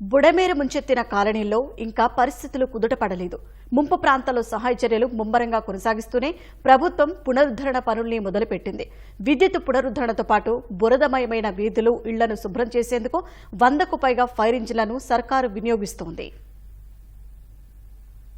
బుడమేరు ముంచెత్తిన కాలనీల్లో ఇంకా పరిస్థితులు కుదుటపడలేదు. ముంపు ప్రాంతాల్లో సహాయ చర్యలు ముమ్మరంగా కొనసాగిస్తూనే ప్రభుత్వం పునరుద్ధరణ పనుల్ని మొదలుపెట్టింది. విద్యుత్ పునరుద్ధరణతో పాటు బురదమయమైన వీధులు ఇళ్ళను శుభ్రం చేసేందుకు వందకు పైగా ఫైర్ ఇంజిన్లను సర్కారు వినియోగిస్తోంది.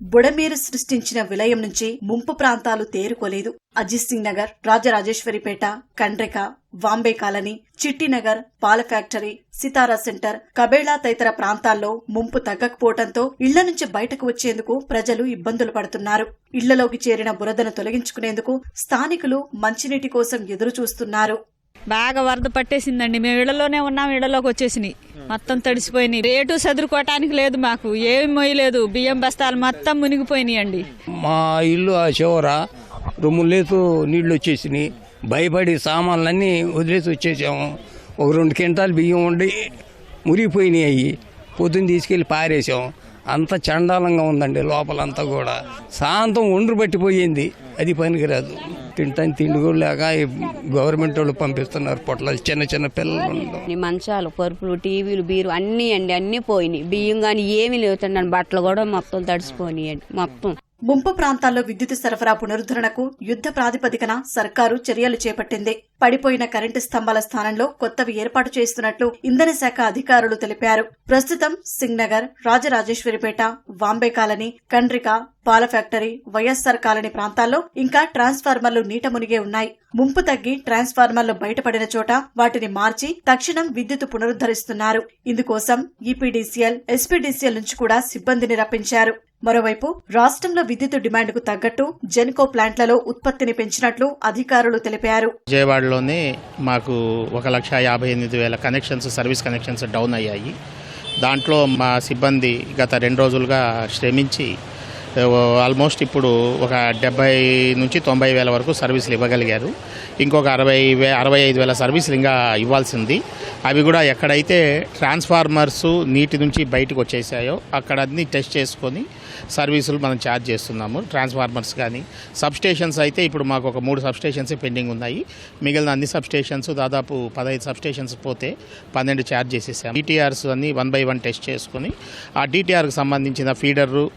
బుడమేరు సృష్టించిన విలయం నుంచి ముంపు ప్రాంతాలు తేరుకోలేదు. అజిత్ సింగ్ నగర్ రాజరాజేశ్వరిపేట కండ్రిక వాంబే కాలనీ చిట్టినగర్ పాల ఫ్యాక్టరీ సితారా సెంటర్ కబేళా తదితర ప్రాంతాల్లో ముంపు తగ్గకపోవడంతో ఇళ్ళ నుంచి బయటకు వచ్చేందుకు ప్రజలు ఇబ్బందులు పడుతున్నారు. ఇళ్ళలోకి చేరిన బురదను తొలగించుకునేందుకు స్థానికులు మంచినీటి కోసం ఎదురు చూస్తున్నారు బాగా వరద పట్టేసిందండి. మేము ఇళ్ళలోనే ఉన్నాం ఇళ్ళలోకి వచ్చేసినాయి. మొత్తం తడిసిపోయినాయి. రేటు చదువుకోవటానికి లేదు మాకు. ఏమి మొయ్యలేదు. బియ్యం బస్తాలు మొత్తం మునిగిపోయినాయండి. మా ఇల్లు ఆ చివర రొమ్ములేతు నీళ్ళు వచ్చేసినాయి. భయపడి సామాన్లన్నీ వదిలేసి వచ్చేసాము. ఒక రెండు క్వింటాలు బియ్యం ఉండి మురిగిపోయినాయి అవి పొద్దున్న తీసుకెళ్ళి పారేసాం. అంత చండాలంగా ఉందండి లోపలంతా కూడా. శాంతం ఒండ్రు పట్టిపోయింది. అది పనికిరాదు. తింటాను తిండి కూడా లేక గవర్నమెంట్ వాళ్ళు పంపిస్తున్నారు పొట్లాలు చిన్న చిన్న పిల్లలు. మంచాలు పరుపులు టీవీలు బీరు అన్నీ అండి అన్నీ పోయినాయి. బియ్యం కానీ ఏమీ లేవుతుండండి బట్టలు కూడా మొత్తం తడిసిపోయినాయి మొత్తం. ముంపు ప్రాంతాల్లో విద్యుత్ సరఫరా పునరుద్ధరణకు యుద్ధ ప్రాతిపదికన సర్కారు చర్యలు చేపట్టింది. పడిపోయిన కరెంటు స్తంభాల స్థానంలో కొత్తవి ఏర్పాటు చేస్తున్నట్లు ఇంధన శాఖ అధికారులు తెలిపారు. ప్రస్తుతం సింగ్నగర్ రాజరాజేశ్వరిపేట వాంబే కాలనీ కండ్రిక పాల ఫ్యాక్టరీ వైఎస్సార్ కాలనీ ప్రాంతాల్లో ఇంకా ట్రాన్స్ఫార్మర్లు నీట మునిగే ఉన్నాయి. ముంపు తగ్గి ట్రాన్స్ఫార్మర్లు బయటపడిన చోట వాటిని మార్చి తక్షణం విద్యుత్ పునరుద్ధరిస్తున్నారు. ఇందుకోసం ఈపీడీసీఎల్ ఎస్పీడీసీఎల్ నుంచి కూడా సిబ్బందిని రప్పించారు. మరోవైపు రాష్ట్రంలో విద్యుత్ డిమాండ్కు తగ్గట్టు జెన్కో ప్లాంట్లలో ఉత్పత్తిని పెంచినట్లు అధికారులు తెలిపారు. విజయవాడలోనే మాకు ఒక లక్ష యాభై ఎనిమిది వేల కనెక్షన్స్ సర్వీస్ కనెక్షన్స్ డౌన్ అయ్యాయి. దాంట్లో మా సిబ్బంది గత రెండు రోజులుగా శ్రమించి ఆల్మోస్ట్ ఇప్పుడు ఒక డెబ్బై నుంచి తొంభై వేల వరకు సర్వీసులు ఇవ్వగలిగారు. ఇంకొక అరవై వే అరవై ఐదు వేల సర్వీసులు ఇంకా ఇవ్వాల్సింది. అవి కూడా ఎక్కడైతే ట్రాన్స్ఫార్మర్స్ నీటి నుంచి బయటకు వచ్చేసాయో అక్కడ అన్ని టెస్ట్ చేసుకొని సర్వీసులు మనం ఛార్జ్ చేస్తున్నాము ట్రాన్స్ఫార్మర్స్ కానీ. సబ్స్టేషన్స్ అయితే ఇప్పుడు మాకు ఒక మూడు సబ్స్టేషన్స్ పెండింగ్ ఉన్నాయి. మిగిలిన అన్ని సబ్స్టేషన్స్ దాదాపు పదహైదు సబ్స్టేషన్స్ పోతే పన్నెండు ఛార్జ్ చేసేసాము. డిటిఆర్స్ అన్ని వన్ బై వన్ టెస్ట్ చేసుకొని ఆ డిటిఆర్కి సంబంధించిన ఫీడరు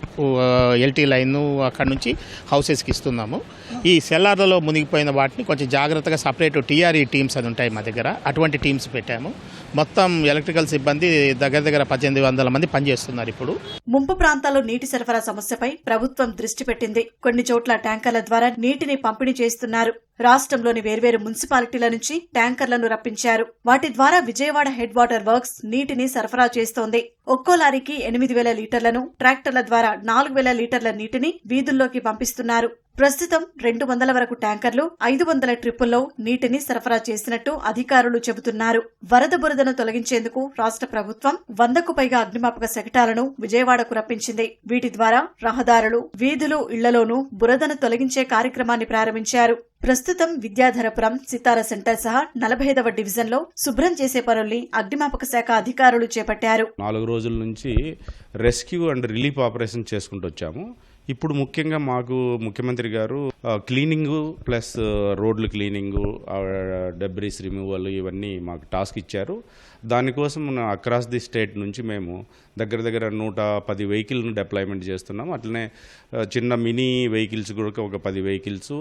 ఎల్టీ లైన్ అక్కడ నుంచి హౌసెస్కి ఇస్తున్నాము. ఈ సెల్లార్లలో మునిగిపోయిన వాటిని కొంచెం జాగ్రత్తగా సపరేట్ టీఆర్ఈ టీమ్స్ అని ఉంటాయి మా దగ్గర. అటువంటి టీమ్స్ పెట్టాము. మొత్తం ఎలక్ట్రికల్ సిబ్బంది దగ్గర దగ్గర పద్దెనిమిది వందల మంది పనిచేస్తున్నారు ఇప్పుడు. ముంపు ప్రాంతాల్లో నీటి సరఫరా సమస్యపై ప్రభుత్వం దృష్టి పెట్టింది. కొన్ని చోట్ల ట్యాంకర్ల ద్వారా నీటిని పంపిణీ చేస్తున్నారు. రాష్ట్రంలోని వేర్వేరు మున్సిపాలిటీల నుంచి ట్యాంకర్లను రప్పించారు. వాటి ద్వారా విజయవాడ హెడ్ వాటర్ వర్క్స్ నీటిని సరఫరా చేస్తోంది. ఒక్కో లారీకి ఎనిమిది వేల లీటర్లను ట్రాక్టర్ల ద్వారా నాలుగు వేల లీటర్ల నీటిని వీధుల్లోకి పంపిస్తున్నారు. ప్రస్తుతం రెండు వందల వరకు ట్యాంకర్లు ఐదు వందల ట్రిప్పుల్లో నీటిని సరఫరా చేసినట్టు అధికారులు చెబుతున్నారు. వరద బురదను తొలగించేందుకు రాష్ట్ర ప్రభుత్వం వందకు పైగా అగ్నిమాపక శకటాలను విజయవాడకు రప్పించింది. వీటి ద్వారా రహదారులు వీధులు ఇళ్ళలోనూ బురదను తొలగించే కార్యక్రమాన్ని ప్రారంభించారు. ప్రస్తుతం విద్యాధరపురం సితార సెంటర్ సహా నలభై ఐదవ డివిజన్లో శుభ్రం చేసే పనుల్ని అగ్నిమాపక శాఖ అధికారులు చేపట్టారు. నాలుగు రోజుల నుంచి రెస్క్యూ అండ్ రిలీఫ్ ఆపరేషన్ చేసుకుంటూ వచ్చాము. ఇప్పుడు ముఖ్యంగా మాకు ముఖ్యమంత్రి గారు క్లీనింగ్ ప్లస్ రోడ్లు క్లీనింగు డెబ్రీస్ రిమూవల్ ఇవన్నీ మాకు టాస్క్ ఇచ్చారు. దానికోసం అక్రాస్ ది స్టేట్ నుంచి మేము దగ్గర దగ్గర నూట పది వెహికల్ను డిప్లాయ్మెంట్ చేస్తున్నాం. అట్లనే చిన్న మినీ వెహికల్స్ కూడా ఒక పది వెహికల్స్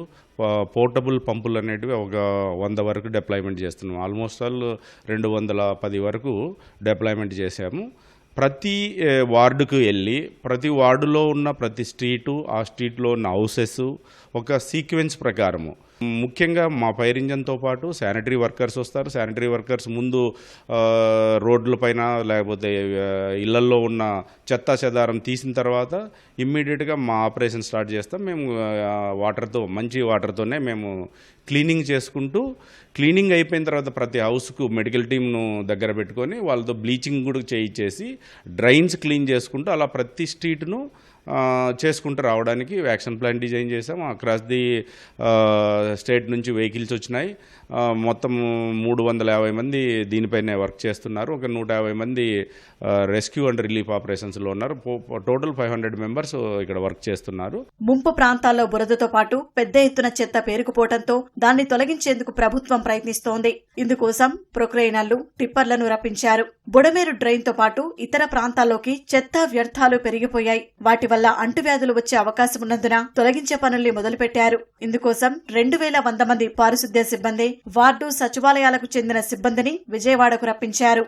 పోర్టబుల్ పంపులు అనేటివి ఒక వంద వరకు డిప్లాయ్మెంట్ చేస్తున్నాం. ఆల్మోస్ట్ ఆల్ రెండు వందల పది వరకు డిప్లాయ్మెంట్ చేశాము. ప్రతి వార్డుకు వెళ్ళి ప్రతి వార్డులో ఉన్న ప్రతి స్ట్రీటు ఆ స్ట్రీట్లో ఉన్న హౌసెస్ ఒక సీక్వెన్స్ ప్రకారము. ముఖ్యంగా మా ఫైర్ ఇంజన్తో పాటు శానిటరీ వర్కర్స్ వస్తారు. శానిటరీ వర్కర్స్ ముందు రోడ్ల పైన లేకపోతే ఇళ్ళల్లో ఉన్న చెత్త చెదారం తీసిన తర్వాత ఇమ్మీడియట్గా మా ఆపరేషన్ స్టార్ట్ చేస్తాం. మేము వాటర్తో మంచి వాటర్తోనే మేము క్లీనింగ్ చేసుకుంటూ క్లీనింగ్ అయిపోయిన తర్వాత ప్రతి హౌస్కు మెడికల్ టీమ్ను దగ్గర పెట్టుకొని వాళ్ళతో బ్లీచింగ్ కూడా చేయించేసి డ్రైన్స్ క్లీన్ చేసుకుంటూ అలా ప్రతి స్ట్రీట్ను చేసుకుంటూ రావడానికి యాక్షన్ ప్లాన్ డిజైన్ చేసాం అక్రాస్ ది స్టేట్ నుంచి వెహికల్స్ వచ్చినాయి. మొత్తం మూడు వందల యాభై మంది దీనిపైనే వర్క్ చేస్తున్నారు. ఒక నూట యాభై మంది రెస్క్యూ అండ్ రిలీఫ్ ఆపరేషన్స్లో ఉన్నారు. టోటల్ ఫైవ్ హండ్రెడ్ మెంబర్స్ ఇక్కడ వర్క్ చేస్తున్నారు. ముంపు ప్రాంతాల్లో బురదతో పాటు పెద్ద ఎత్తున చెత్త పేరుకుపోవడంతో దాన్ని తొలగించేందుకు ప్రభుత్వం ప్రయత్నిస్తోంది. ఇందుకోసం ప్రొక్రెయినర్లు టిప్పర్లను రప్పించారు. బుడమేరు డ్రైన్తో పాటు ఇతర ప్రాంతాల్లోకి చెత్త వ్యర్థాలు పెరిగిపోయాయి. వాటి వల్ల అంటువ్యాధులు వచ్చే అవకాశం ఉన్నందున తొలగించే పనుల్ని మొదలుపెట్టారు. ఇందుకోసం రెండు వేల వంద మంది పారిశుద్ధ్య సిబ్బంది వార్డు సచివాలయాలకు చెందిన సిబ్బందిని విజయవాడకు రప్పించారు.